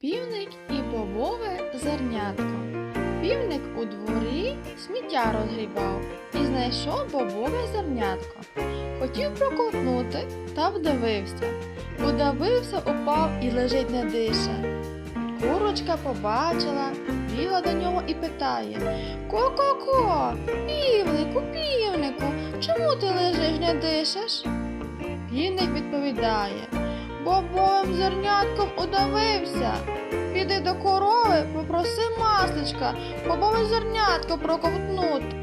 Півник і бобове зернятко. Півник у дворі сміття розгрібав і знайшов бобове зернятко. Хотів проковтнути та вдивився. Удавився, упав і лежить не дише. Курочка побачила, біла до нього і питає Ко-ко-ко, півнику, півнику, чому ти лежиш не дишиш? Півник відповідає Бобовим зернятком удавився. Піди до корови, попроси масличка, бобове зернятко проковтнути.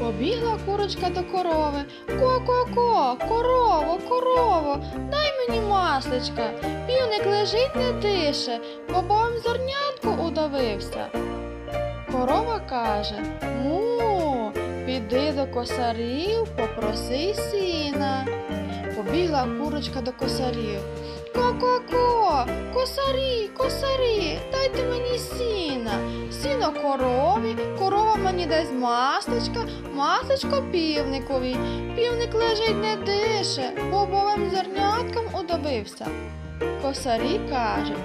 Побігла курочка до корови. Ко-ко-ко, корово, корово, дай мені масличка. Півник лежить не дише, бобовим зернятко удавився. Корова каже Му, піди до косарів, попроси сіна. Побігла курочка до косарів. Ко-ко-ко, косарі, косарі, дайте мені сіна. Сіно корові, корова мені дасть масличка, масличко півникові. Півник лежить не дише, бобовим зернятком удавився. Косарі кажуть,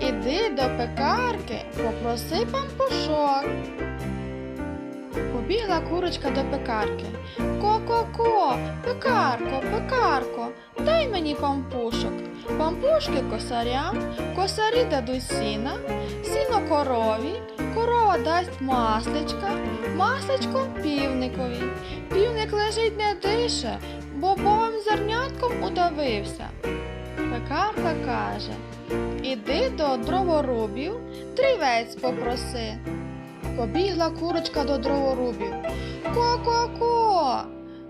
іди до пекарки, попроси пампушок. Побігла курочка до пекарки. Ко-ко-ко, пекарко, пекарко, дай мені пампушок. Пампушки косарям, косарі дадуть сіна, сіно корові, корова дасть масличка, масличко півникові. Півник лежить не дише, бобовим зернятком удавився. Пекарка каже Іди до дроворубів, дрівець попроси. Побігла курочка до дроворубів. Ко-ко-ко,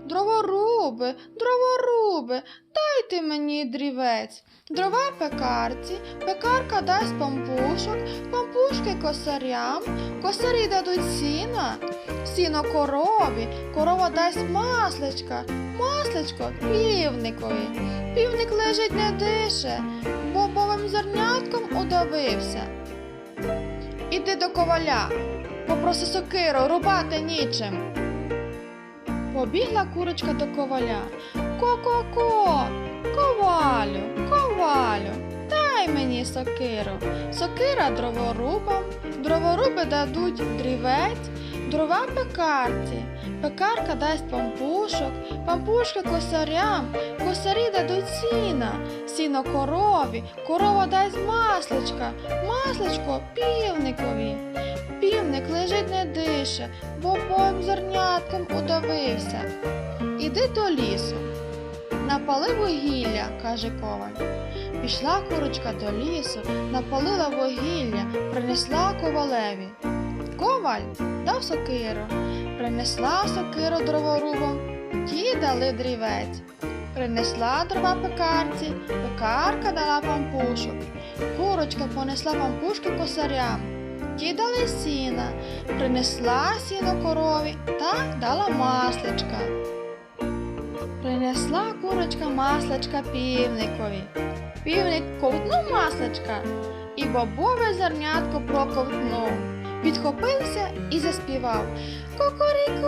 дроворуби, дроворуби, дайте мені дрівець. Дрова пекарці, пекарка дасть пампушок, пампушки косарям, косарі дадуть сіна, сіно корові, корова дасть масличка, масличко півникові. Півник лежить не дише, бобовим зернятком удавився. Іди до коваля, попроси сокиру, рубати нічим. Побігла курочка до коваля. Ко-ко-ко, ковалю, ковалю, дай мені сокиру. Сокира дроворубам, дроворуби дадуть дрівець, дрова пекарці. Пекарка дасть пампушок, пампушки косарям, косарі дадуть сіна, сіно корові, корова дасть масличка, масличко півникові. Півник лежить не дише, бобовим зернятком удавився. Іди до лісу. Напали вугілля, каже коваль. Пішла курочка до лісу, напалила вугілля, принесла ковалеві. Коваль дав сокиру, принесла сокиру дроворубам, ті дали дрівець. Принесла дрова пекарці, пекарка дала пампушок. Курочка понесла пампушки косарям. Ті дали сіна, принесла сіно корові та дала масличка. Принесла курочка масличка півникові. Півник ковтнув масличка і бобове зернятко проковтнув. Підхопився і заспівав. Кукуріку,